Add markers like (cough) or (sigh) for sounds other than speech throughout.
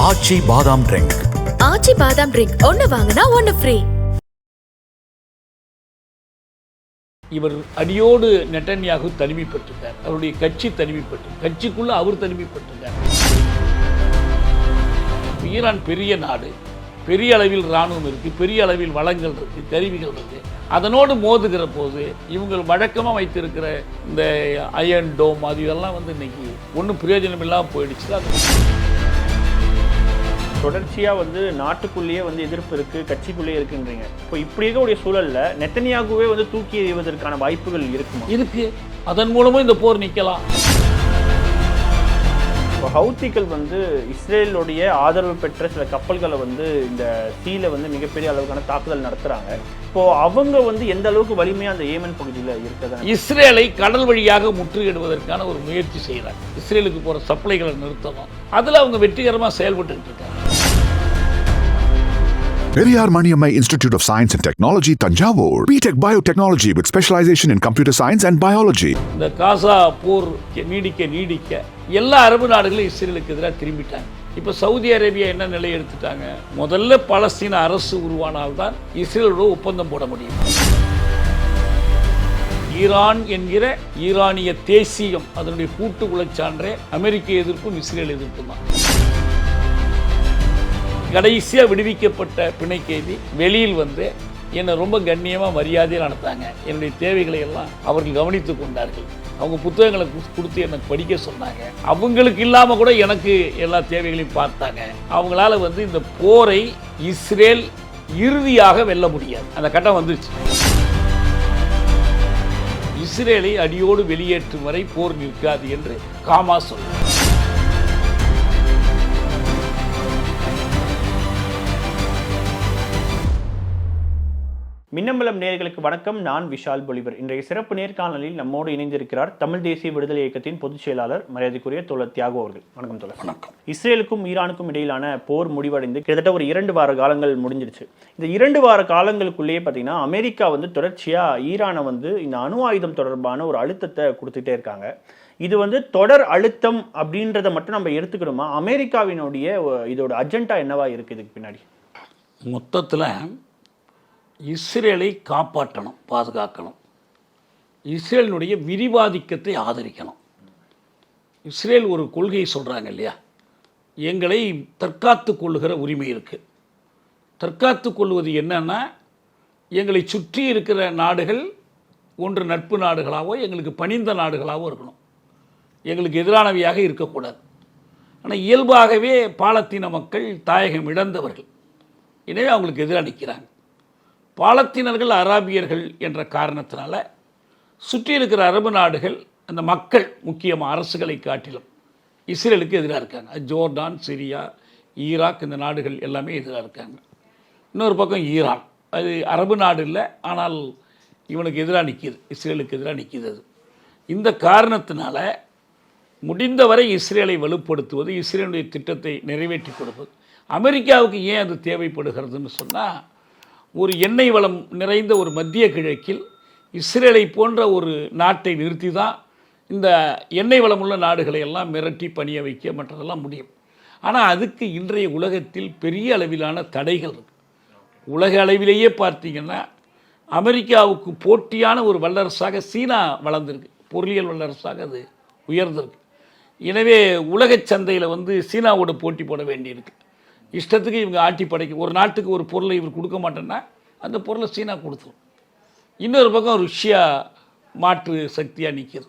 ஆச்சி பாதாம் ட்ரிங்க் ஆச்சி பாதாம் ட்ரிங்க் ஒன்னு வாங்கினா ஒன்னு ஃப்ரீ இவர் அடியோடு நெட்டன்யாகு தனிமைப்பட்டிருக்கார் அவருடைய கட்சி தனிமைப்பட்டு கட்சிக்குள்ள அவர் தனிமைப்பட்டிருக்கார் ஈரான் பெரிய நாடு பெரிய அளவில் இராணுவம் இருக்கு பெரிய அளவில் வளங்கள் இருக்கு கருவிகள் இருக்கு. அதனோடு மோதுகிற போது இவங்க வழக்கமாக வைத்திருக்கிற இந்த அயன் டோம் அது இதெல்லாம் வந்து இன்னைக்கு ஒன்றும் பிரயோஜனம் இல்லாமல் போயிடுச்சு. அது தொடர்ச்சியாக வந்து நாட்டுக்குள்ளேயே வந்து எதிர்ப்பு இருக்குது கட்சிக்குள்ளேயே இருக்குன்றீங்க. இப்போ இப்படி இருக்கக்கூடிய சூழல்ல நெத்தனியாகவே வந்து தூக்கி எறிவதற்கான வாய்ப்புகள் இருக்குமா? இருக்கு. அதன் மூலமும் இந்த போர் நிற்கலாம் இப்போ ஹவுத்திகள் வந்து இஸ்ரேலுடைய ஆதரவு பெற்ற சில கப்பல்களை வந்து இந்த சீல வந்து மிகப்பெரிய அளவுக்கான தாக்குதல் நடத்துறாங்க. இப்போ அவங்க வந்து எந்த அளவுக்கு வலிமையா அந்த ஏமன் பகுதியில் இருக்கதா இஸ்ரேலை கடல் வழியாக முற்றுகையிடுவதற்கான ஒரு முயற்சி செய்கிறாங்க இஸ்ரேலுக்கு போகிற சப்ளைகளை நிறுத்தணும். அதில் அவங்க வெற்றிகரமாக செயல்பட்டுக்கிட்டு இருக்காங்க. Periyar Maniammai institute of science and technology Thanjavur BTech biotechnology with specialisation in computer science and biology இந்த காசா போர் நீடிக்க நீடிக்க எல்லா அரபு நாடுகளும் இஸ்ரேலுக்கு எதிராக திரும்பிட்டாங்க. இப்போ சவுதி அரேபியா என்ன நிலை எடுத்துட்டாங்க? முதல்ல பாலஸ்தீன அரசு உருவானால்தான் இஸ்ரேலோட ஒப்பந்தம் போட முடியும். ஈரான் என்கிற ஈரானிய தேசியம் அதனுடைய கூட்டு உழைச்சான்றே அமெரிக்க எதிர்ப்பும் இஸ்ரேல் எதிர்ப்பும் தான் கடைசியாக விடுவிக்கப்பட்ட பிணை கைதி வெளியில் வந்து என்னை ரொம்ப கண்ணியமாக மரியாதையாக நடத்தாங்க. என்னுடைய தேவைகளை எல்லாம் அவர்கள் கவனித்து கொண்டார்கள். அவங்க புத்தகங்களை கொடுத்து எனக்கு படிக்க சொன்னாங்க. அவங்களுக்கு இல்லாமல் கூட எனக்கு எல்லா தேவைகளையும் பார்த்தாங்க. அவங்களால வந்து இந்த போரை இஸ்ரேல் இறுதியாக வெல்ல முடியாது. அந்த கட்டம் வந்துருச்சு. இஸ்ரேலை அடியோடு வெளியேற்றும் வரை போர் நிற்காது என்று காமா சொல்லுவார் மின்னம்பலம் நேயர்களுக்கு வணக்கம். நான் விஷால் பொலிவர். இன்றைய சிறப்பு நேர்காணலில் நம்மோடு இணைந்திருக்கிறார் தமிழ் தேசிய விடுதலை இயக்கத்தின் பொதுச் செயலாளர் மரியாதைக்குரிய தோழர் தியாகு அவர்கள். வணக்கம் தோழர். வணக்கம். இஸ்ரேலுக்கும் ஈரானுக்கும் இடையிலான போர் முடிவடைந்து கிட்டத்தட்ட ஒரு இரண்டு வார காலங்கள் முடிஞ்சிருச்சு. இந்த இரண்டு வார காலங்களுக்குள்ளேயே பார்த்தீங்கன்னா அமெரிக்கா வந்து தொடர்ச்சியா ஈரானை வந்து இந்த அணு ஆயுதம் தொடர்பான ஒரு அழுத்தத்தை கொடுத்துட்டே இருக்காங்க. இது வந்து தொடர் அழுத்தம் அப்படின்றத மட்டும் நம்ம எடுத்துக்கணுமா? அமெரிக்காவினுடைய இதோட அஜெண்டா என்னவா இருக்கு இதுக்கு பின்னாடி? மொத்தத்தில் இஸ்ரேலை காப்பாற்றணும் பாதுகாக்கணும். இஸ்ரேலினுடைய விரிவாதிக்கத்தை ஆதரிக்கணும். இஸ்ரேல் ஒரு கொள்கையை சொல்கிறாங்க இல்லையா? எங்களை தற்காத்து கொள்ளுகிற உரிமை இருக்குது தற்காத்து கொள்வது என்னென்னா எங்களை சுற்றி இருக்கிற நாடுகள் ஒன்று நட்பு நாடுகளாகவோ எங்களுக்கு பணிந்த நாடுகளாகவோ இருக்கணும். எங்களுக்கு எதிரானவையாக இருக்கக்கூடாது. ஆனால் இயல்பாகவே பாலத்தீன மக்கள் தாயகம் இழந்தவர்கள். எனவே அவங்களுக்கு எதிராக நிற்கிறாங்க பாலத்தீனர்கள் அராபியர்கள் என்ற காரணத்தினால சுற்றி இருக்கிற அரபு நாடுகள் அந்த மக்கள் முக்கியமாக அரசுகளை காட்டிலும் இஸ்ரேலுக்கு எதிராக இருக்காங்க. ஜோர்டான் சிரியா ஈராக் இந்த நாடுகள் எல்லாமே எதிராக இருக்காங்க. இன்னொரு பக்கம் ஈரான். அது அரபு நாடு இல்லை ஆனால் இவனுக்கு எதிராக நிற்கிது இஸ்ரேலுக்கு எதிராக நிற்கிது அது. இந்த காரணத்தினால முடிந்தவரை இஸ்ரேலை வலுப்படுத்துவது இஸ்ரேலுடைய திட்டத்தை நிறைவேற்றி கொடுப்பது. அமெரிக்காவுக்கு ஏன் அது தேவைப்படுகிறதுன்னு சொன்னால் ஒரு எண்ணெய் வளம் நிறைந்த ஒரு மத்திய கிழக்கில் இஸ்ரேலை போன்ற ஒரு நாட்டை நிறுத்தி தான் இந்த எண்ணெய் வளமுள்ள நாடுகளை எல்லாம் மிரட்டி பணிய வைக்க மற்றதெல்லாம் முடியும். ஆனால் அதுக்கு இன்றைய உலகத்தில் பெரிய அளவிலான தடைகள் இருக்குது உலக அளவிலேயே பார்த்தீங்கன்னா அமெரிக்காவுக்கு போட்டியான ஒரு வல்லரசாக சீனா வளர்ந்துருக்கு. பொருளியல் வல்லரசாக அது உயர்ந்திருக்கு. எனவே உலகச் சந்தையில் வந்து சீனாவோட போட்டி போட வேண்டியிருக்கு. இஷ்டத்துக்கு இவங்க ஆட்டி படைக்கும் ஒரு நாட்டுக்கு ஒரு பொருளை இவர் கொடுக்க மாட்டேன்னா அந்த பொருளை சீனா கொடுத்துரும். இன்னொரு பக்கம் ருஷ்யா மாற்று சக்தியாக நிற்கிது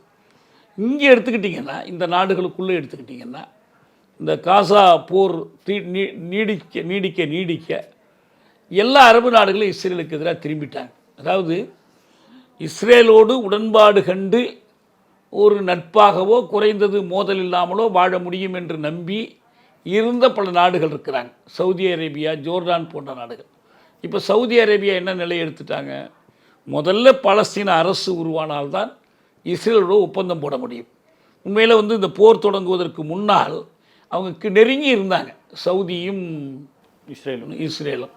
இங்கே எடுத்துக்கிட்டிங்கன்னா இந்த நாடுகளுக்குள்ளே எடுத்துக்கிட்டிங்கன்னா இந்த காசா போர் தீ- நீ- நீடிக்க நீடிக்க நீடிக்க எல்லா அரபு நாடுகளும் இஸ்ரேலுக்கு எதிராக திரும்பிட்டாங்க. அதாவது இஸ்ரேலோடு உடன்பாடு கண்டு ஒரு நட்பாகவோ குறைந்தது மோதல் இல்லாமலோ வாழ முடியும் என்று நம்பி இருந்த பல நாடுகள் இருக்கிறாங்க. சவுதி அரேபியா ஜோர்டான் போன்ற நாடுகள். இப்போ சவுதி அரேபியா என்ன நிலை எடுத்துட்டாங்க? முதல்ல பாலஸ்தீன அரசு உருவானால்தான் இஸ்ரேலோட ஒப்பந்தம் போட முடியும். உண்மையில் வந்து இந்த போர் தொடங்குவதற்கு முன்னால் அவங்க நெருங்கி இருந்தாங்க. சவுதியும் இஸ்ரேலும். இஸ்ரேலும்.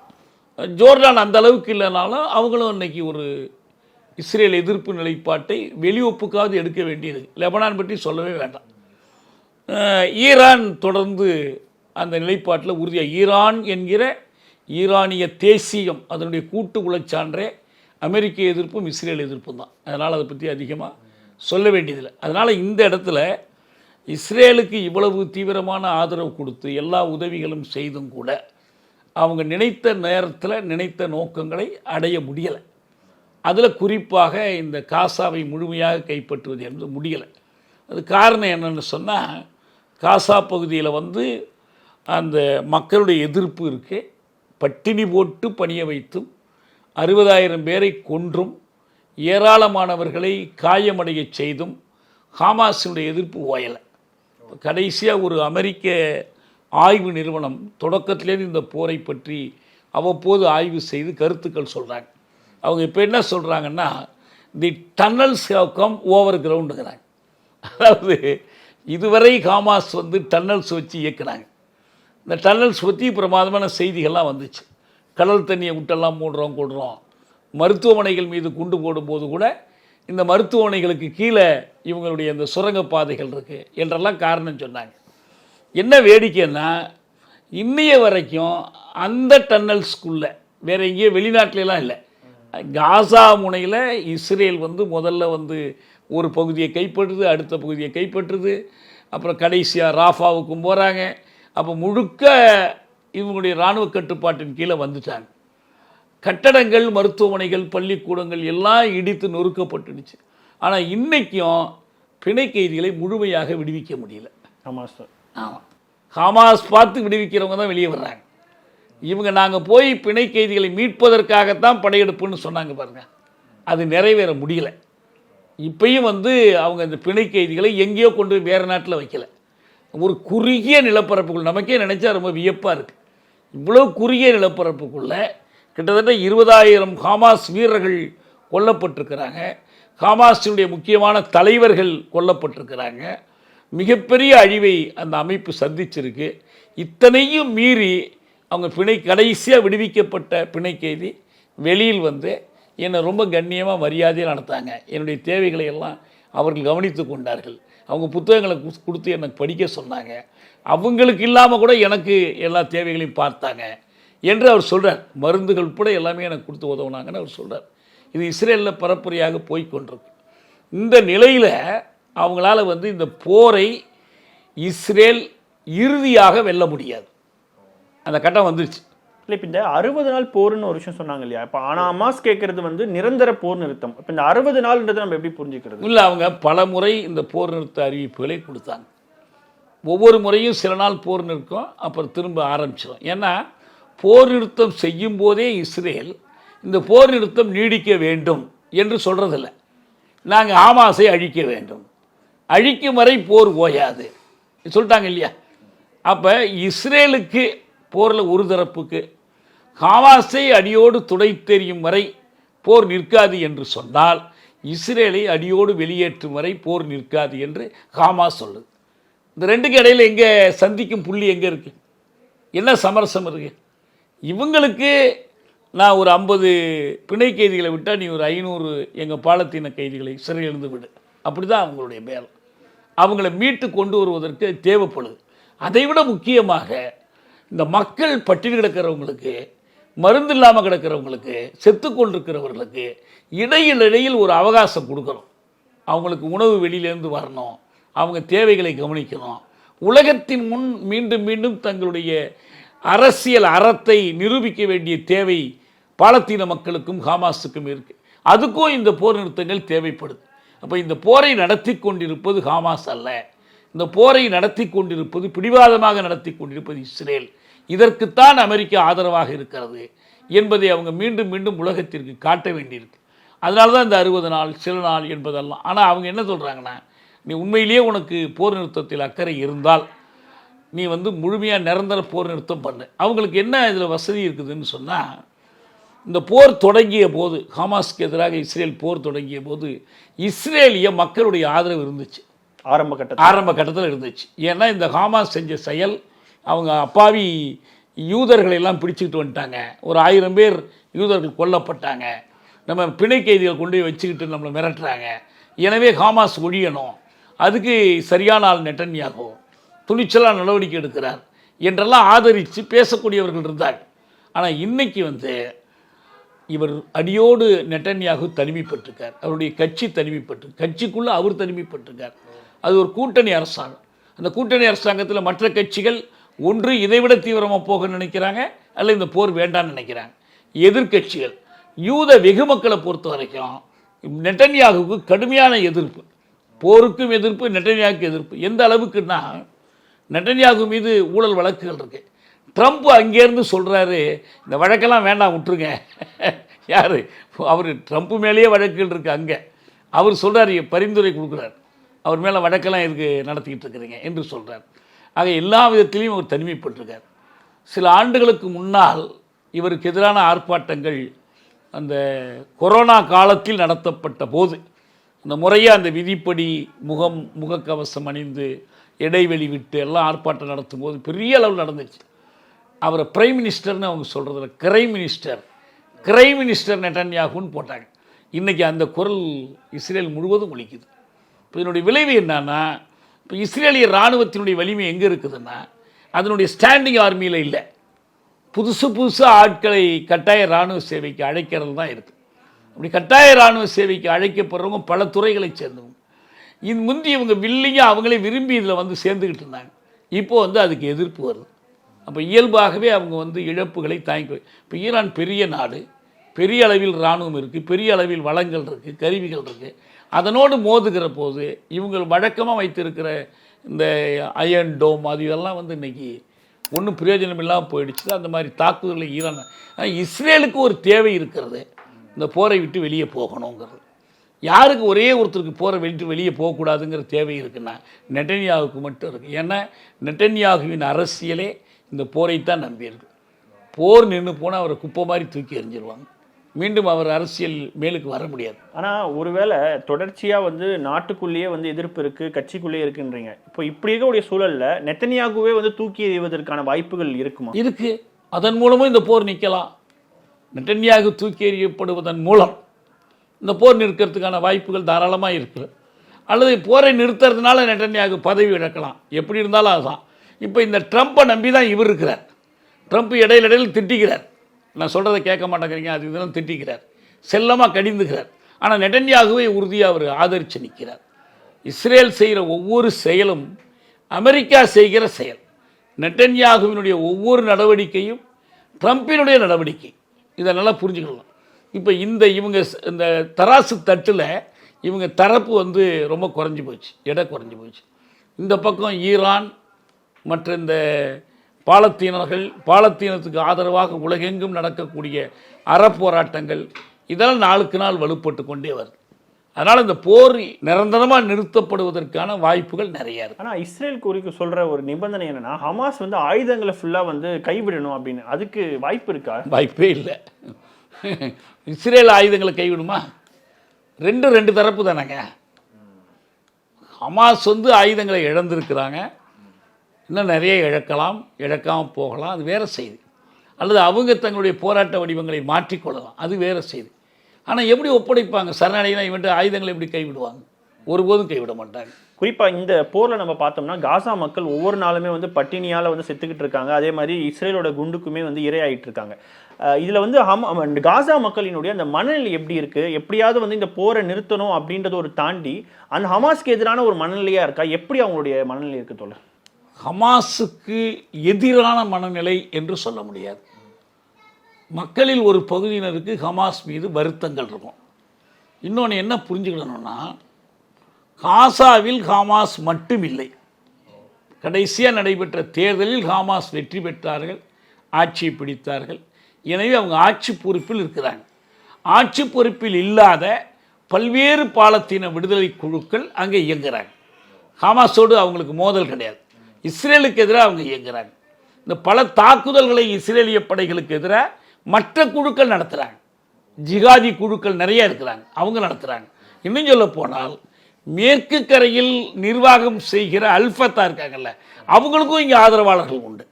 ஜோர்டான் அந்த அளவுக்கு இல்லைனாலும் அவங்களும் இன்னைக்கு ஒரு இஸ்ரேல் எதிர்ப்பு நிலைப்பாட்டை வெளியொப்புக்காவது எடுக்க வேண்டியது. லெபனான் பற்றி சொல்லவே வேண்டாம். ஈரான் தொடர்ந்து அந்த நிலைப்பாட்டில் உறுதியாக ஈரான் என்கிற ஈரானிய தேசியம் அதனுடைய கூட்டு உழைச்சான்றே அமெரிக்க எதிர்ப்பும் இஸ்ரேல் எதிர்ப்பும் தான். அதனால் அதை பற்றி அதிகமாக சொல்ல வேண்டியதில்லை. அதனால் இந்த இடத்துல இஸ்ரேலுக்கு இவ்வளவு தீவிரமான ஆதரவு கொடுத்து எல்லா உதவிகளும் செய்தும் கூட அவங்க நினைத்த நேரத்தில் நினைத்த நோக்கங்களை அடைய முடியலை. அதில் குறிப்பாக இந்த காசாவை முழுமையாக கைப்பற்றுவது என்பது முடியலை. அது காரணம் என்னென்னு சொன்னால் காசா பகுதியில் வந்து அந்த மக்களுடைய எதிர்ப்பு இருக்கு. பட்டினி போட்டு பணிய வைத்தும் அறுபதாயிரம் பேரை கொன்றும் ஏராளமானவர்களை காயமடையச் செய்தும் ஹமாஸினுடைய எதிர்ப்பு ஓயலை. கடைசியாக ஒரு அமெரிக்க ஆய்வு நிறுவனம் தொடக்கத்திலேருந்து இந்த போரை பற்றி அவ்வப்போது ஆய்வு செய்து கருத்துக்கள் சொல்கிறாங்க அவங்க இப்போ என்ன சொல்கிறாங்கன்னா the tunnels have come over கிரவுண்டுங்கிறாங்க. அதாவது இதுவரை ஹமாஸ் வந்து டன்னல்ஸ் வச்சு இயக்குனாங்க. இந்த டன்னல்ஸ் பற்றி பிரமாதமான செய்திகள்லாம் வந்துச்சு. கடல் தண்ணியை விட்டெல்லாம் மூடுறோம் கொடுறோம் மருத்துவமனைகள் மீது குண்டு போடும்போது கூட இந்த மருத்துவமனைகளுக்கு கீழே இவங்களுடைய இந்த சுரங்கப் பாதைகள் இருக்குது என்றெல்லாம் காரணம் சொன்னாங்க. என்ன வேடிக்கைன்னா இன்னைய வரைக்கும் அந்த டன்னல்ஸ்குள்ளே வேறு எங்கேயும் வெளிநாட்டிலலாம் இல்லை. காசா முனையில் இஸ்ரேல் வந்து முதல்ல வந்து ஒரு பகுதியை கைப்பற்றுது அடுத்த பகுதியை கைப்பற்றுது. அப்புறம் கடைசியாக ராஃபாவுக்கும் போகிறாங்க அப்போ முழுக்க இவங்களுடைய இராணுவ கட்டுப்பாட்டின் கீழே வந்துட்டாங்க. கட்டடங்கள் மருத்துவமனைகள் பள்ளிக்கூடங்கள் எல்லாம் இடித்து நொறுக்கப்பட்டுடுச்சு. ஆனால் இன்றைக்கும் பிணை கைதிகளை முழுமையாக விடுவிக்க முடியல. ஆமாம் சார் ஆமாம் ஹமாஸ் பார்த்து விடுவிக்கிறவங்க தான் வெளியே வர்றாங்க. இவங்க நாங்கள் போய் பிணை கைதிகளை மீட்பதற்காகத்தான் படையெடுப்புன்னு சொன்னாங்க பாருங்க. அது நிறைவேற முடியல. இப்பயும் வந்து அவங்க இந்த பிணை கைதிகளை எங்கேயோ கொண்டு போய் வேறு நாட்டில் வைக்கல. ஒரு குறுகிய நிலப்பரப்புக்குள் நமக்கே நினச்சா ரொம்ப வியப்பாக இருக்குது இவ்வளோ குறுகிய நிலப்பரப்புக்குள்ளே கிட்டத்தட்ட இருபதாயிரம் ஹமாஸ் வீரர்கள் கொல்லப்பட்டிருக்கிறாங்க. ஹமாஸினுடைய முக்கியமான தலைவர்கள் கொல்லப்பட்டிருக்கிறாங்க. மிகப்பெரிய அழிவை அந்த அமைப்பு சந்திச்சிருக்கு. இத்தனையும் மீறி அவங்க பிணை கடைசியாக விடுவிக்கப்பட்ட பிணை கைதி வெளியில் வந்து என்னை ரொம்ப கண்ணியமாக மரியாதையாக நடத்தாங்க. என்னுடைய தேவைகளை எல்லாம் அவர்கள் கவனித்து கொண்டார்கள். அவங்க புத்தகங்களை கொடுத்து எனக்கு படிக்க சொன்னாங்க. அவங்களுக்கு இல்லாமல் கூட எனக்கு எல்லா தேவைகளையும் பார்த்தாங்க என்று அவர் சொல்கிறார் மருந்துகள் உட்பட எல்லாமே எனக்கு கொடுத்து உதவுனாங்கன்னு அவர் சொல்கிறார் இது இஸ்ரேலில் பரப்புரையாக போய்கொண்டிருக்கு இந்த நிலையில் அவங்களால வந்து இந்த போரை இஸ்ரேல் இறுதியாக வெல்ல முடியாது. அந்த கட்டம் வந்துருச்சு. இல்லை இப்போ இந்த அறுபது நாள் போர்னு ஒரு விஷயம் சொன்னாங்க இல்லையா? இப்போ ஆனால் அமாஸ் கேட்கறது வந்து நிரந்தர போர் நிறுத்தம். இப்போ இந்த அறுபது நாள்ன்றது நம்ம எப்படி புரிஞ்சுக்கிறது? இல்லை அவங்க பல முறை இந்த போர் நிறுத்த அறிவிப்புகளை கொடுத்தாங்க. ஒவ்வொரு முறையும் சில நாள் போர் நிற்கும் அப்புறம் திரும்ப ஆரம்பிச்சிடும் ஏன்னா போர் நிறுத்தம் செய்யும் போதே இஸ்ரேல் இந்த போர் நிறுத்தம் நீடிக்க வேண்டும் என்று சொல்கிறதில்ல நாங்கள் ஆமாசை அழிக்க வேண்டும். அழிக்கும் வரை போர் ஓயாது. சொல்லிட்டாங்க இல்லையா? அப்போ இஸ்ரேலுக்கு போரில் ஒரு தரப்புக்கு ஹமாஸை அடியோடு துடைத்தெறியும் வரை போர் நிற்காது என்று சொன்னால் இஸ்ரேலை அடியோடு வெளியேற்றும் வரை போர் நிற்காது என்று ஹாமாஸ் சொல்லுது. இந்த ரெண்டுக்கு இடையில் எங்கே சந்திக்கும் புள்ளி எங்கே இருக்கு? என்ன சமரசம் இருக்கு? இவங்களுக்கு நான் ஒரு ஐம்பது பிணை கைதிகளை விட்டால் நீ ஒரு ஐநூறு எங்கள் பாலத்தீன கைதிகளை சிறையிலிருந்து விடு. அப்படி தான் அவங்களுடைய மேல் அவங்கள மீட்டு கொண்டு வருவதற்கு தேவைப்படுது. அதைவிட முக்கியமாக இந்த மக்கள் பட்டினி கிடக்கிறவங்களுக்கு மருந்து இல்லாமல் கிடக்கிறவங்களுக்கு செத்து கொண்டிருக்கிறவர்களுக்கு இடையில் இடையில் ஒரு அவகாசம் கொடுக்கணும். அவங்களுக்கு உணவு வெளியிலேருந்து வரணும். அவங்க தேவைகளை கவனிக்கணும். உலகத்தின் முன் மீண்டும் மீண்டும் தங்களுடைய அரசியல் அறத்தை நிரூபிக்க வேண்டிய தேவை பாலத்தீன மக்களுக்கும் ஹமாஸுக்கும் இருக்குது அதுக்கும் இந்த போர் நிறுத்தங்கள் தேவைப்படுது. அப்போ இந்த போரை நடத்தி கொண்டிருப்பது ஹமாஸ் அல்ல. இந்த போரை நடத்தி கொண்டிருப்பது பிடிவாதமாக நடத்தி கொண்டிருப்பது இஸ்ரேல். இதற்குத்தான் அமெரிக்கா ஆதரவாக இருக்கிறது என்பதை அவங்க மீண்டும் மீண்டும் உலகத்திற்கு காட்ட வேண்டியிருக்கு. அதனால தான் இந்த அறுபது நாள் சில நாள் என்பதெல்லாம். ஆனால் அவங்க என்ன சொல்கிறாங்கன்னா நீ உண்மையிலேயே உனக்கு போர் நிறுத்தத்தில் அக்கறை இருந்தால் நீ வந்து முழுமையாக நிரந்தர போர் நிறுத்தம் பண்ணு. அவங்களுக்கு என்ன இதில் வசதி இருக்குதுன்னு சொன்னால் இந்த போர் தொடங்கிய போது ஹமாஸ்க்கு எதிராக இஸ்ரேல் போர் தொடங்கிய போது இஸ்ரேலிய மக்களுடைய ஆதரவு இருந்துச்சு. ஆரம்ப கட்டத்தில். ஆரம்ப கட்டத்தில் இருந்துச்சு. ஏன்னா இந்த ஹமாஸ் செஞ்ச செயல் அவங்க அப்பாவி யூதர்களை எல்லாம் பிடிச்சிக்கிட்டு வந்துட்டாங்க. ஒரு ஆயிரம் பேர் யூதர்கள் கொல்லப்பட்டாங்க. நம்ம பிணை கைதிகள் கொண்டு போய் வச்சுக்கிட்டு நம்மளை மிரட்டுறாங்க. எனவே ஹாமாஸ் ஒழியணும். அதுக்கு சரியான ஆள் நெட்டன்யாகும் துணிச்சலாக நடவடிக்கை எடுக்கிறார் என்றெல்லாம் ஆதரித்து பேசக்கூடியவர்கள் இருந்தாங்க. ஆனால் இன்றைக்கி வந்து இவர் அடியோடு நெட்டன்யாகு தனிமைப்பட்டிருக்கார். அவருடைய கட்சி தனிமைப்பட்டு கட்சிக்குள்ளே அவர் தனிமைப்பட்டிருக்கார். அது ஒரு கூட்டணி அரசாங்கம். அந்த கூட்டணி அரசாங்கத்தில் மற்ற கட்சிகள் ஒன்று இதைவிட தீவிரமாக போக நினைக்கிறாங்க அல்ல இந்த போர் வேண்டாம்னு நினைக்கிறாங்க. எதிர்க்கட்சிகள் யூத வெகுமக்களை பொறுத்த வரைக்கும் நெட்டன்யாகுவுக்கு கடுமையான எதிர்ப்பு. போருக்கும் எதிர்ப்பு நெட்டன்யாவுக்கு எதிர்ப்பு. எந்த அளவுக்குன்னா நெட்டன்யாகு மீது ஊழல் வழக்குகள் இருக்கு. ட்ரம்ப் அங்கேருந்து சொல்கிறாரு இந்த வழக்கெல்லாம் வேண்டாம் விட்டுருங்க. (laughs) யார்? அவர் ட்ரம்ப்பு மேலேயே வழக்குகள் இருக்குது அங்கே. அவர் சொல்கிறார் பரிந்துரை கொடுக்குறார். அவர் மேலே வழக்கெல்லாம் இதுக்கு நடத்திக்கிட்டு இருக்கிறீங்க? என்று சொல்கிறார் ஆக எல்லா விதத்திலையும் அவர் தனிமைப்பட்டிருக்கார். சில ஆண்டுகளுக்கு முன்னால் இவருக்கு எதிரான ஆர்ப்பாட்டங்கள் அந்த கொரோனா காலத்தில் நடத்தப்பட்ட போது அந்த முறையாக அந்த விதிப்படி முகம் முகக்கவசம் அணிந்து இடைவெளி விட்டு எல்லாம் ஆர்ப்பாட்டம் நடத்தும் போது பெரிய அளவில் நடந்துச்சு. அவரை பிரைம் மினிஸ்டர்னு அவங்க சொல்கிறதில்ல கிரைம் மினிஸ்டர் கிரைம் மினிஸ்டர் நெட்டன்யாகுன்னு போட்டாங்க. இன்றைக்கி அந்த குரல் இஸ்ரேல் முழுவதும் ஒழிக்குது இப்போ இதனுடைய விளைவு என்னன்னா இப்போ இஸ்ரேலிய இராணுவத்தினுடைய வலிமை எங்கே இருக்குதுன்னா அதனுடைய ஸ்டாண்டிங் ஆர்மியில் இல்லை. புதுசு புதுசாக ஆட்களை கட்டாய இராணுவ சேவைக்கு அழைக்கிறது தான் இருக்குது அப்படி கட்டாய இராணுவ சேவைக்கு அழைக்கப்படுறவங்க பல துறைகளை சேர்ந்தவங்க. இது முந்தி இவங்க வில்லிங்க அவங்களே விரும்பி இதில் வந்து சேர்ந்துக்கிட்டு இருந்தாங்க. இப்போ வந்து அதுக்கு எதிர்ப்பு வருது. அப்போ இயல்பாகவே அவங்க வந்து இழப்புகளை தாங்கி இப்போ ஈரான் பெரிய நாடு பெரிய அளவில் இராணுவம் இருக்குது பெரிய அளவில் வளங்கள் இருக்குது கருவிகள் இருக்குது அதனோடு மோதுகிற போது இவங்க வழக்கமாக வைத்திருக்கிற இந்த அயன் டோம் அது இதெல்லாம் வந்து இன்றைக்கி ஒன்றும் பிரயோஜனம் இல்லாமல் போயிடுச்சு. அந்த மாதிரி தாக்குதலில் ஈரான் ஆனா இஸ்ரேலுக்கு ஒரு தேவை இருக்கிறது. இந்த போரை விட்டு வெளியே போகணுங்கிறது. யாருக்கு ஒரே ஒருத்தருக்கு போரை வெளிட்டு வெளியே போகக்கூடாதுங்கிற தேவை இருக்குன்னா நெட்டன்யாவுக்கு மட்டும் இருக்குது ஏன்னா நெட்டன்யாகுவின் அரசியலே இந்த போரைத்தான் நம்பியிருக்கு. போர் நின்று போனால் அவரை குப்பை மாதிரி தூக்கி எறிஞ்சிருவாங்க. மீண்டும் அவர் அரசியல் மேலுக்கு வர முடியாது. ஆனா ஒருவேளை தொடர்ச்சியா வந்து நாட்டுக்குள்ளேயே வந்து எதிர்ப்பு இருக்கு கட்சிக்குள்ளேயே இருக்குன்றீங்க. இப்போ இப்படி இருக்கக்கூடிய சூழல்ல நெத்தனியாகுவே வந்து தூக்கி எறிவதற்கான வாய்ப்புகள் இருக்குமா? இருக்கு. அதன் மூலமும் இந்த போர் நிற்கலாம். நெட்டன்யாகு தூக்கி எறியப்படுவதன் மூலம் இந்த போர் நிற்கிறதுக்கான வாய்ப்புகள் தாராளமாக இருக்குது அல்லது போரை நிறுத்துறதுனால நெட்டன்யாகு பதவி இழக்கலாம். எப்படி இருந்தாலும் அதுதான். இப்போ இந்த ட்ரம்ப்பை நம்பி தான் இவர் இருக்கிறார். ட்ரம்ப் இடையில இடையில திட்டிக்கிறார். நான் சொல்கிறத கேட்க மாட்டேங்கிறீங்க அது இதெல்லாம் திட்டிக்கிறார். செல்லமாக கடிந்துக்கிறார் ஆனால் நெட்டன்யாகுவை உறுதியாக அவர் ஆதரித்து நிற்கிறார். இஸ்ரேல் செய்கிற ஒவ்வொரு செயலும் அமெரிக்கா செய்கிற செயல். நெட்டன்யாகுவினுடைய ஒவ்வொரு நடவடிக்கையும் ட்ரம்ப்பினுடைய நடவடிக்கை. இதை நல்லா புரிஞ்சுக்கலாம் இப்போ இந்த இவங்க இந்த தராசு தட்டில் இவங்க தரப்பு வந்து ரொம்ப குறைஞ்சி போச்சு எடை குறைஞ்சி போச்சு. இந்த பக்கம் ஈரான் மற்ற இந்த பாலத்தீனர்கள் பாலத்தீனத்துக்கு ஆதரவாக உலகெங்கும் நடக்கக்கூடிய அறப்போராட்டங்கள் இதெல்லாம் நாளுக்கு நாள் வலுப்பட்டு கொண்டே வருது. அதனால் இந்த போர் நிரந்தரமாக நிறுத்தப்படுவதற்கான வாய்ப்புகள் நிறைய இருக்கு. ஆனா இஸ்ரேல் குறிக்கு சொல்ற ஒரு நிபந்தனை என்னன்னா ஹமாஸ் வந்து ஆயுதங்களை ஃபுல்லா வந்து கைவிடணும் அப்படின்னு. அதுக்கு வாய்ப்பு இருக்கா? வாய்ப்பே இல்லை. இஸ்ரேல் ஆயுதங்களை கைவிடுமா? ரெண்டு ரெண்டு தரப்பு தானேங்க. ஹமாஸ் வந்து ஆயுதங்களை இழந்திருக்கிறாங்க. இன்னும் நிறைய இழக்கலாம் இழக்காமல் போகலாம். அது வேறு செய்தி. அல்லது அவங்க தங்களுடைய போராட்ட வடிவங்களை மாற்றிக்கொள்ளலாம். அது வேறு செய்தி. ஆனால் எப்படி ஒப்படைப்பாங்க? சரணடைனா இவன்ட்டு ஆயுதங்களை எப்படி கைவிடுவாங்க? ஒருபோதும் கைவிட மாட்டாங்க. குறிப்பாக இந்த போரில் நம்ம பார்த்தோம்னா காசா மக்கள் ஒவ்வொரு நாளுமே வந்து பட்டினியால் வந்து செத்துக்கிட்டு இருக்காங்க. அதே மாதிரி இஸ்ரேலோட குண்டுக்குமே வந்து இரையாயிட்டு இருக்காங்க. இதில் வந்து ஹம் காசா மக்களினுடைய அந்த மனநிலை எப்படி இருக்குது எப்படியாவது வந்து இந்த போரை நிறுத்தணும் அப்படின்றத ஒரு தாண்டி அந்த ஹமாஸ்க்கு எதிரான ஒரு மனநிலையாக இருக்கா? எப்படி அவங்களுடைய மனநிலை இருக்குது தோழர்? ஹமாஸுக்கு எதிரான மனநிலை என்று சொல்ல முடியாது. மக்களில் ஒரு பகுதியினருக்கு ஹமாஸ் மீது வருத்தங்கள் இருக்கும். இன்னொன்று என்ன புரிஞ்சுக்கணும்னா காசாவில் ஹமாஸ் மட்டும் இல்லை கடைசியாக நடைபெற்ற தேர்தலில் ஹமாஸ் வெற்றி பெற்றார்கள் ஆட்சியை பிடித்தார்கள். எனவே அவங்க ஆட்சி பொறுப்பில் இருக்கிறாங்க. ஆட்சி பொறுப்பில் இல்லாத பல்வேறு பாலத்தீன விடுதலை குழுக்கள் அங்கே இயங்குகிறாங்க ஹமாஸோடு அவங்களுக்கு மோதல் கிடையாது. இஸ்ரேலுக்கு எதிராக அவங்க இயங்குறாங்க. இந்த பல தாக்குதல்களை இஸ்ரேலிய படைகளுக்கு எதிராக மற்ற குழுக்கள் நடத்துகிறாங்க ஜிகாதி குழுக்கள் நிறைய இருக்கிறாங்க. அவங்க நடத்துகிறாங்க இன்னும் சொல்ல போனால் மேற்கு கரையில் நிர்வாகம் செய்கிற அல்ஃபத்தா இருக்காங்கல்ல அவங்களுக்கும் இங்கே ஆதரவாளர்கள் உண்டு.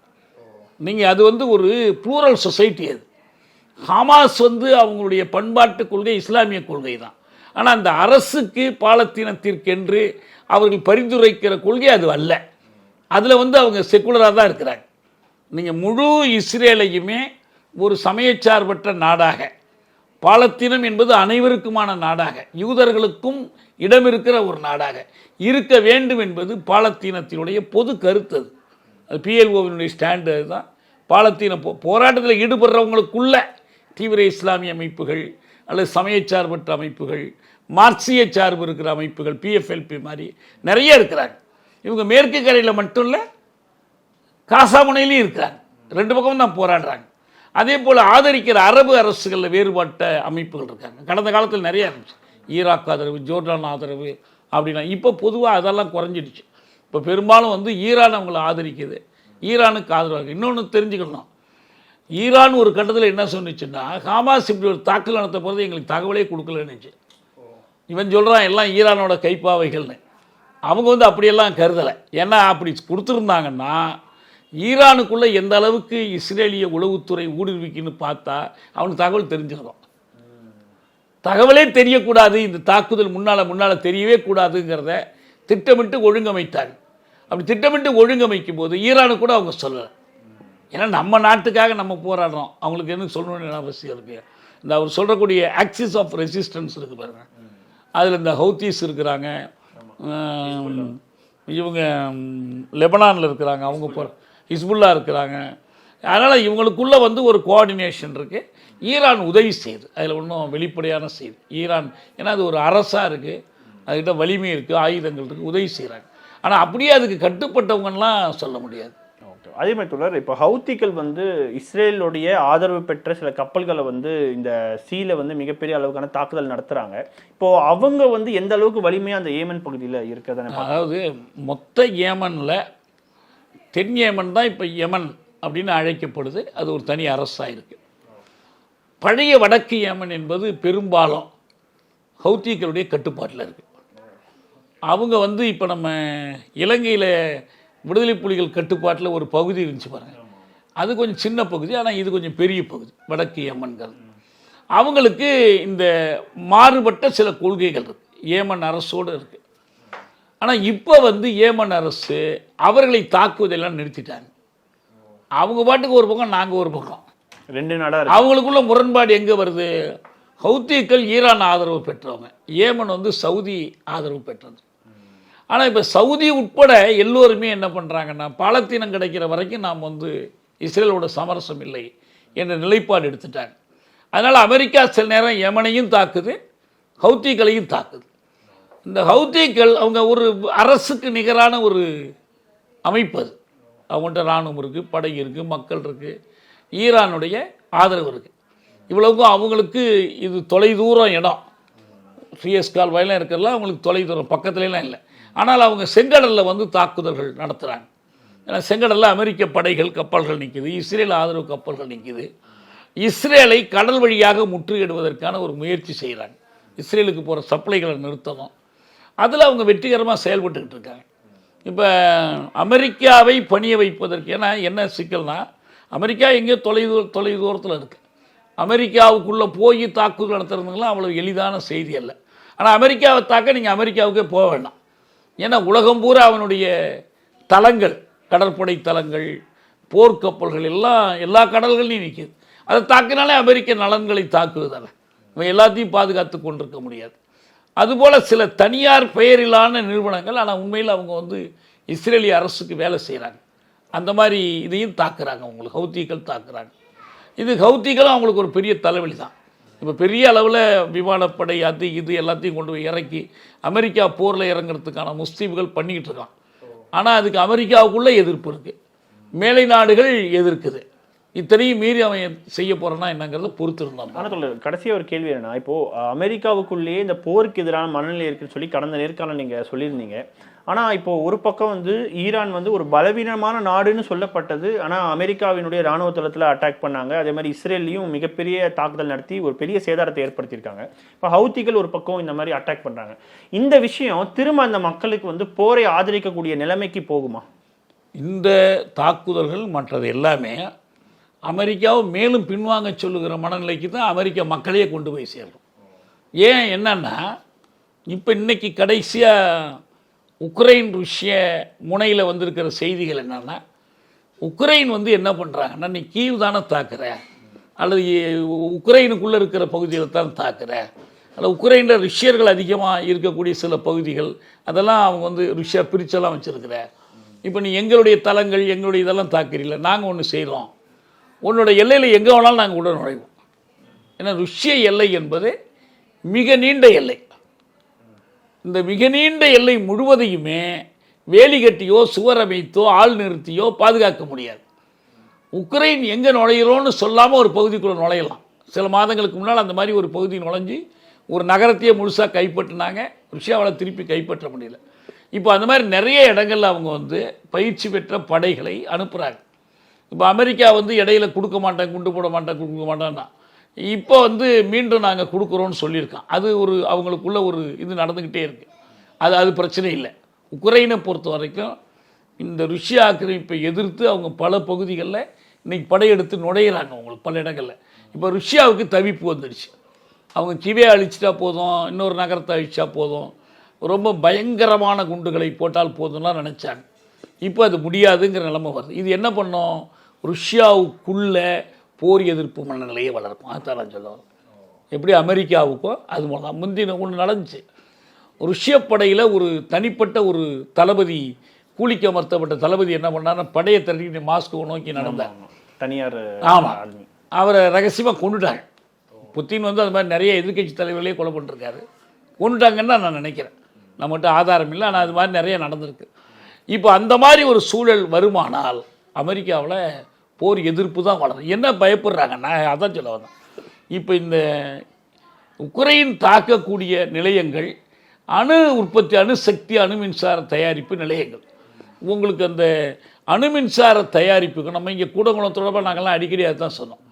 நீங்கள் அது வந்து ஒரு ப்ளூரல் சொசைட்டி அது. ஹமாஸ் வந்து அவங்களுடைய பண்பாட்டு கொள்கை இஸ்லாமிய கொள்கை தான் ஆனால் அந்த அரசுக்கு பாலத்தீனத்திற்கென்று அவர்கள் பரிந்துரைக்கிற கொள்கை அது அல்ல. அதில் வந்து அவங்க செக்குலராக தான் இருக்கிறாங்க. நீங்கள் முழு இஸ்ரேலையுமே ஒரு சமயச்சார்பற்ற நாடாக. பாலத்தீனம் என்பது அனைவருக்குமான நாடாக. யூதர்களுக்கும் இடம் இருக்கிற ஒரு நாடாக. இருக்க வேண்டும் என்பது பாலத்தீனத்தினுடைய பொது கருத்து அது. அது பிஎல்ஓவினுடைய ஸ்டாண்டு அதுதான் பாலத்தீன போ போராட்டத்தில் ஈடுபடுறவங்களுக்குள்ள தீவிர இஸ்லாமிய அமைப்புகள் அல்லது சமயச்சார்பற்ற அமைப்புகள் மார்க்சிய சார்பு இருக்கிற அமைப்புகள் பிஎஃப்எல்பி மாதிரி நிறைய இருக்கிறாங்க. இவங்க மேற்கு கரையில் மட்டும் இல்லை காசாமுனையிலையும் இருக்கிறாங்க ரெண்டு பக்கமும் தான் போராடுறாங்க. அதே போல் ஆதரிக்கிற அரபு அரசுகளில் வேறுபட்ட அமைப்புகள் இருக்காங்க. கடந்த காலத்தில் நிறைய இருந்துச்சு. ஈராக் ஆதரவு ஜோர்டான் ஆதரவு அப்படின்னா இப்போ பொதுவாக அதெல்லாம் குறைஞ்சிடுச்சு. இப்போ பெரும்பாலும் வந்து ஈரான் அவங்கள ஆதரிக்குது. ஈரானுக்கு ஆதரவாக இன்னொன்று தெரிஞ்சுக்கணும். ஈரான் ஒரு கட்டத்தில் என்ன சொன்னிச்சுன்னா ஹமாஸ் இப்படி ஒரு தாக்குதல் நடத்த போகிறது எங்களுக்கு தகவலே கொடுக்கலன்னுச்சு இவன் சொல்கிறான் எல்லாம் ஈரானோட கைப்பாவைகள்னு. அவங்க வந்து அப்படியெல்லாம் கருதலை. ஏன்னா அப்படி கொடுத்துருந்தாங்கன்னா ஈரானுக்குள்ளே எந்த அளவுக்கு இஸ்ரேலிய உளவுத்துறை ஊடுருவிக்குன்னு பார்த்தா அவனுக்கு தகவல் தெரிஞ்சிடும் தகவலே தெரியக்கூடாது. இந்த தாக்குதல் முன்னால் முன்னால் தெரியவே கூடாதுங்கிறத திட்டமிட்டு ஒழுங்கமைத்தார். அப்படி திட்டமிட்டு ஒழுங்கமைக்கும் போது ஈரானு கூட அவங்க சொல்லலை. ஏன்னா நம்ம நாட்டுக்காக நம்ம போராடுறோம். அவங்களுக்கு என்ன சொல்லணும்னு அவசியம் இருக்குது இந்த அவர் சொல்கிறக்கூடிய ஆக்சிஸ் ஆஃப் ரெசிஸ்டன்ஸ் இருக்குது பாருங்கள் அதில் இந்த ஹவுத்தீஸ் இருக்கிறாங்க. இவங்க லெபனானில் இருக்கிறாங்க அவங்க போ ஹிஸ்புல்லா இருக்கிறாங்க. அதனால் இவங்களுக்குள்ளே வந்து ஒரு கோஆர்டினேஷன் இருக்குது ஈரான் உதவி செய்யுது. அதில் ஒன்றும் வெளிப்படையான செய்தி ஈரான் ஏன்னா அது ஒரு அரசாக இருக்குது அதுக்கிட்ட வலிமை இருக்குது ஆயுதங்கள் இருக்குது உதவி செய்கிறாங்க ஆனால் அப்படியே அதுக்கு கட்டுப்பட்டவங்கலாம் சொல்ல முடியாது. அதே மாதிரி தொடர் இப்போ ஹவுத்திகள் வந்து இஸ்ரேலுடைய ஆதரவு பெற்ற சில கப்பல்களை வந்து இந்த சீல வந்து மிகப்பெரிய அளவுக்கான தாக்குதல் நடத்துறாங்க. இப்போ அவங்க வந்து எந்த அளவுக்கு வலிமையா அந்த ஏமன் பகுதியில் இருக்கிறதான அதாவது மொத்த ஏமனில் தென் ஏமன் தான் இப்போ யமன் அப்படின்னு அழைக்கப்படுது. அது ஒரு தனி அரசாக இருக்குது பழைய வடக்கு ஏமன் என்பது பெரும்பாலும் ஹவுத்திகளுடைய கட்டுப்பாட்டில் இருக்குது அவங்க வந்து இப்போ நம்ம இலங்கையில் விடுதலை புலிகள் கட்டுப்பாட்டில் ஒரு பகுதி இருந்துச்சு பாருங்க. அது கொஞ்சம் சின்ன பகுதி ஆனால் இது கொஞ்சம் பெரிய பகுதி வடக்கு ஏமன்கள் அவங்களுக்கு இந்த மாறுபட்ட சில கொள்கைகள் இருக்கு. ஏமன் அரசோடு இருக்குது ஆனால் இப்போ வந்து ஏமன் அரசு அவர்களை தாக்குவதெல்லாம் நிறுத்திட்டாங்க. அவங்க பாட்டுக்கு ஒரு பக்கம் நாங்கள் ஒரு பக்கம். ரெண்டு நாடா இருக்கு. அவங்களுக்குள்ள முரண்பாடு எங்கே வருது? ஹவுத்திகள் ஈரான் ஆதரவு பெற்றவங்க. ஏமன் வந்து சவுதி ஆதரவு பெற்றது. ஆனால் இப்போ சவுதி உட்பட எல்லோருமே என்ன பண்ணுறாங்கன்னா பாலத்தீனம் கிடைக்கிற வரைக்கும் நாம் வந்து இஸ்ரேலோட சமரசம் இல்லை என்ற நிலைப்பாடு எடுத்துட்டாங்க. அதனால் அமெரிக்கா சில நேரம் யமனையும் தாக்குது ஹவுத்திகளையும் தாக்குது. இந்த ஹவுத்திகள் அவங்க ஒரு அரசுக்கு நிகரான ஒரு அமைப்பு அது. அவங்கள்ட்ட இராணுவம் இருக்குது படை இருக்குது மக்கள் இருக்குது ஈரானுடைய ஆதரவு இருக்குது இவ்வளவுக்கும் அவங்களுக்கு இது தொலைதூரம் இடம். சிஎஸ் கால்வாயெலாம் இருக்கிறதுலாம் அவங்களுக்கு தொலைதூரம் பக்கத்துலலாம் இல்லை. ஆனால் அவங்க செங்கடலில் வந்து தாக்குதல்கள் நடத்துகிறாங்க ஏன்னா செங்கடலில் அமெரிக்க படைகள் கப்பல்கள் நிற்குது இஸ்ரேல் ஆதரவு கப்பல்கள் நிற்கிது இஸ்ரேலை கடல் வழியாக முற்றுகிடுவதற்கான ஒரு முயற்சி செய்கிறாங்க இஸ்ரேலுக்கு போகிற சப்ளைகளை நிறுத்தணும். அதில் அவங்க வெற்றிகரமாக செயல்பட்டுக்கிட்டு இருக்காங்க. இப்போ அமெரிக்காவை பணிய வைப்பதற்கு ஏன்னா என்ன சிக்கல்னா அமெரிக்கா எங்கேயோ தொலைதூர தூரத்தில் இருக்குது அமெரிக்காவுக்குள்ளே போய் தாக்குதல் நடத்துறதுங்களாம் அவ்வளோ எளிதான செய்தி அல்ல. ஆனால் அமெரிக்காவை தாக்க நீங்கள் அமெரிக்காவுக்கே போக வேண்டாம். ஏன்னா உலகம் பூரா அவனுடைய தளங்கள் கடற்படை தளங்கள் போர்க்கப்பல்கள் எல்லாம் எல்லா கடல்கள்லையும் நிற்கிது அதை தாக்கினாலே அமெரிக்க நலன்களை தாக்குவதால். இவன் எல்லாத்தையும் பாதுகாத்து கொண்டிருக்க முடியாது. அதுபோல் சில தனியார் பெயரிலான நிறுவனங்கள் ஆனால் உண்மையில் அவங்க வந்து இஸ்ரேலிய அரசுக்கு வேலை செய்கிறாங்க அந்த மாதிரி இதையும் தாக்குறாங்க. அவங்களுக்கு ஹவுத்திகள் தாக்குறாங்க. இது ஹவுத்திகளும் அவங்களுக்கு ஒரு பெரிய தலைவலி தான். இப்போ பெரிய அளவில் விமானப்படை அது இது எல்லாத்தையும் கொண்டு போய் இறக்கி அமெரிக்கா போரில் இறங்குறதுக்கான முஸ்லீம்கள் பண்ணிக்கிட்டு இருக்கான். ஆனால் அதுக்கு அமெரிக்காவுக்குள்ளே எதிர்ப்பு இருக்குது மேலை நாடுகள் எதிர்க்குது. இத்தனையும் மீறி அவன் செய்ய போகிறான்னா என்னங்கிறத பொறுத்திருந்தான். ஆனால் தொடர் கடைசியாக ஒரு கேள்வி என்னன்னா இப்போ அஹ், அமெரிக்காவுக்குள்ளேயே இந்த போருக்கு எதிரான மனநிலை இருக்குன்னு சொல்லி கடந்த நேர்காணல் நீங்க சொல்லியிருந்தீங்க. ஆனா இப்போ ஒரு பக்கம் வந்து ஈரான் வந்து ஒரு பலவீனமான நாடுன்னு சொல்லப்பட்டது. ஆனா அமெரிக்காவினுடைய ராணுவ தளத்துல அட்டாக் பண்ணாங்க. அதே மாதிரி இஸ்ரேல்லையும் மிகப்பெரிய தாக்குதல் நடத்தி ஒரு பெரிய சேதாரத்தை ஏற்படுத்தியிருக்காங்க. இப்போ ஹவுத்திகள் ஒரு பக்கம் இந்த மாதிரி அட்டாக் பண்றாங்க. இந்த விஷயம் திரும்ப அந்த மக்களுக்கு வந்து போரை ஆதரிக்கக்கூடிய நிலைமைக்கு போகுமா? இந்த தாக்குதல்கள் மற்றது எல்லாமே அமெரிக்காவை மேலும் பின்வாங்க சொல்லுகிற மனநிலைக்கு தான் அமெரிக்க மக்களையே கொண்டு போய் சேரும் ஏன் என்னன்னா இப்போ இன்னைக்கு கடைசியாக உக்ரைன் ருஷ்ய முனையில் வந்திருக்கிற செய்திகள் என்னென்னா உக்ரைன் வந்து என்ன பண்ணுறாங்கன்னா நீ கீவ் தானே தாக்குற. அல்லது உக்ரைனுக்குள்ளே இருக்கிற பகுதியில் தான் தாக்குற. அல்ல உக்ரைனில் ருஷ்யர்கள் அதிகமாக இருக்கக்கூடிய சில பகுதிகள் அதெல்லாம் அவங்க வந்து ருஷ்யா பிரிச்செல்லாம் வச்சுருக்கிற. இப்போ நீ எங்களுடைய தலங்கள் எங்களுடைய இதெல்லாம் தாக்குறீங்கள நாங்கள் ஒன்று செய்கிறோம் உன்னோட எல்லையில் எங்கே வேணாலும் நாங்கள் உடன் நுழைவோம். ஏன்னா ருஷ்ய எல்லை என்பது மிக நீண்ட எல்லை. இந்த மிக நீண்ட எல்லை முழுவதையுமே வேலி கட்டியோ சுவர் அமைத்தோ ஆள் நிறுத்தியோ பாதுகாக்க முடியாது. உக்ரைன் எங்கே நுழையிறோன்னு சொல்லாமல் ஒரு பகுதிக்குள்ளே நுழையலாம். சில மாதங்களுக்கு முன்னால் அந்த மாதிரி ஒரு பகுதி நுழைஞ்சு ஒரு நகரத்தையே முழுசாக கைப்பற்றினாங்க. ருஷ்யாவால் திருப்பி கைப்பற்ற முடியல. இப்போ அந்த மாதிரி நிறைய இடங்கள்ல அவங்க வந்து பயிற்சி பெற்ற படைகளை அனுப்புகிறாங்க இப்போ அமெரிக்கா வந்து இடையில கொடுக்க மாட்டேன் குண்டு போட மாட்டேன் கொடுக்க மாட்டேன்னா இப்போ வந்து மீண்டும் நாங்கள் கொடுக்குறோன்னு சொல்லியிருக்கோம் அது ஒரு அவங்களுக்குள்ள ஒரு இது நடந்துக்கிட்டே இருக்குது அது அது பிரச்சனை இல்லை. உக்ரைனை பொறுத்த வரைக்கும் இந்த ருஷ்ய ஆக்கிரமிப்பை எதிர்த்து அவங்க பல பகுதிகளில் இன்றைக்கி படையெடுத்து நுழையிறாங்க அவங்களுக்கு பல இடங்களில். இப்போ ருஷ்யாவுக்கு தவிப்பு வந்துடுச்சு. அவங்க கிவே அழிச்சிட்டா போதும் இன்னொரு நகரத்தை அழிச்சா போதும். ரொம்ப பயங்கரமான குண்டுகளை போட்டால் போதும்லாம் நினச்சாங்க. இப்போ அது முடியாதுங்கிற நிலைமை வருது. இது என்ன பண்ணோம்? ருஷ்யாவுக்குள்ள போர் எதிர்ப்பு மனநிலையை வளர்க்கும். அதான் நான் சொல்ல. எப்படி அமெரிக்காவுக்கோ அது மூலம் தான் முந்தின ஒன்று நடந்துச்சு. ருஷ்ய படையில் ஒரு தனிப்பட்ட ஒரு தளபதி கூலிக்கு அமர்த்தப்பட்ட தளபதி என்ன பண்ணாருன்னா படையை திரட்டிட்டு மாஸ்கோ நோக்கி நடந்தார். தனியார் ஆமாம் அவரை ரகசியமாக கொண்டுட்டாங்க புத்தின் வந்து அது மாதிரி நிறைய எதிர்க்கட்சி தலைவர்களே கொலை பண்ணிருக்காரு. கொண்டுட்டாங்கன்னு தான் நான் நினைக்கிறேன். நம்மகிட்ட ஆதாரம் இல்லை ஆனால் அது மாதிரி நிறைய நடந்திருக்கு. இப்போ அந்த மாதிரி ஒரு சூழல் வருமானால் அமெரிக்காவில் போர் எதிர்ப்பு தான் வளரும். என்ன பயப்படுறாங்க நான் அதான் சொல்ல வந்தேன் இப்போ இந்த உக்ரைன் தாக்கக்கூடிய நிலையங்கள் அணு உற்பத்தி அணுசக்தி அணு மின்சார தயாரிப்பு நிலையங்கள். உங்களுக்கு அந்த அணு மின்சார தயாரிப்புக்கு நம்ம இங்கே கூடங்குளம் தொடர்பாக நாங்கள்லாம் அடிக்கடி அதுதான் சொன்னோம்.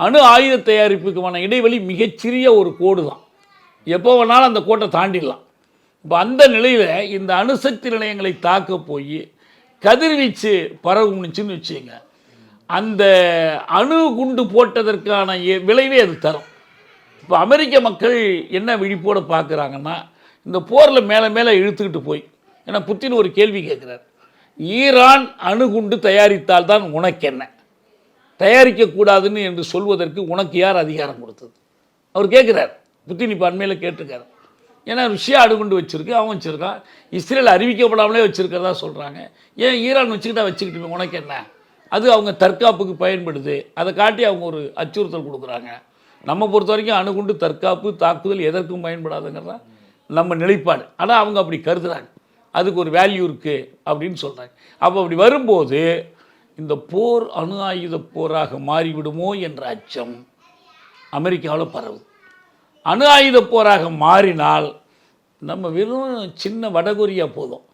அணு ஆயுத தயாரிப்புக்குமான இடைவெளி மிகச்சிறிய ஒரு கோடு தான். எப்போ வேணாலும் அந்த கோட்டை தாண்டிடலாம். இப்போ அந்த நிலையில் இந்த அணுசக்தி நிலையங்களை தாக்க போய் கதிர்வீச்சு பரவுனுச்சுன்னு வச்சுங்க அந்த அணு குண்டு போட்டதற்கான விளைவே அது தரும். இப்போ அமெரிக்க மக்கள் என்ன விழிப்போடு பார்க்குறாங்கன்னா இந்த போரில் மேலே மேலே இழுத்துக்கிட்டு போய் ஏன்னா புத்தின் ஒரு கேள்வி கேட்குறாரு ஈரான் அணுகுண்டு தயாரித்தால் தான் உனக்கு என்ன தயாரிக்கக்கூடாதுன்னு என்று சொல்வதற்கு உனக்கு யார் அதிகாரம் கொடுத்தது? அவர் கேட்குறார் புத்தின் இப்போ அண்மையில் கேட்டிருக்காரு. ஏன்னா ருஷ்யா அணுகுண்டு வச்சுருக்கு அவன் வச்சுருக்கான். இஸ்ரேல் அறிவிக்கப்படாமலே வச்சுருக்கிறதா சொல்கிறாங்க ஏன் ஈரான் வச்சுக்கிட்டா வச்சுக்கிட்டுமே உனக்கு என்ன அது அவங்க தற்காப்புக்கு பயன்படுது. அதை காட்டி அவங்க ஒரு அச்சுறுத்தல் கொடுக்குறாங்க. நம்ம பொறுத்த வரைக்கும் அணுகுண்டு தற்காப்பு தாக்குதல் எதற்கும் பயன்படாதுங்கிறதா நம்ம நிலைப்பாடு. ஆனால் அவங்க அப்படி கருதுகிறாங்க அதுக்கு ஒரு வேல்யூ இருக்குது அப்படின்னு சொல்கிறாங்க அப்போ அப்படி வரும்போது இந்த போர் அணு ஆயுத போராக மாறிவிடுமோ என்ற அச்சம் அமெரிக்காவில் பரவுது. அணு ஆயுத போராக மாறினால் நம்ம வெறும் சின்ன வடகொரியா போதும்.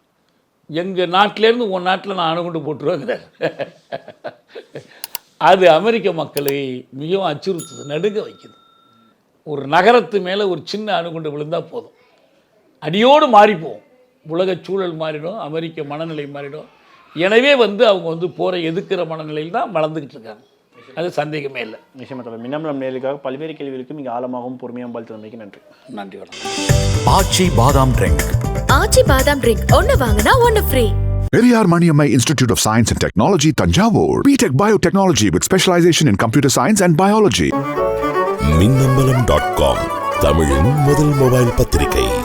எங்கள் நாட்டிலேருந்து உன் நாட்டில் நான் அணுகுண்டு போட்டுருவேங்கிறார். அது அமெரிக்க மக்களை மிகவும் அச்சுறுத்துது நடுங்க வைக்குது. ஒரு நகரத்து மேலே ஒரு சின்ன அணுகுண்டு விழுந்தால் போதும். அடியோடு மாறிப்போம். உலக சூழல் மாறிடும் அமெரிக்க மனநிலை மாறிடும். எனவே வந்து அவங்க வந்து போரை எதிர்க்கிற மனநிலையில் தான் வளர்ந்துக்கிட்டு இருக்காங்க. அது சந்தேகமே இல்லை. நிச்சயமா தலைவர் மின்னம்பலம் நேர்களுக்காக பல்வேறு கேள்விகளுக்கு மிக ஆழமாகவும் பொறுமையாகவும் பதில் தந்தமைக்கு நன்றி. நன்றி வணக்கம். ஆச்சி பாதாம் ட்ரிங்க். ஆச்சி பாதாம் ட்ரிங்க். ஒன்னு வாங்கினா ஒன்னு free Periyar Maniammai Institute of Science and Technology, Tanjavur. BTech Biotechnology with specialization in computer science and biology. Minnambalam dot com தமிழின் முதல் மொபைல் பத்திரிகை.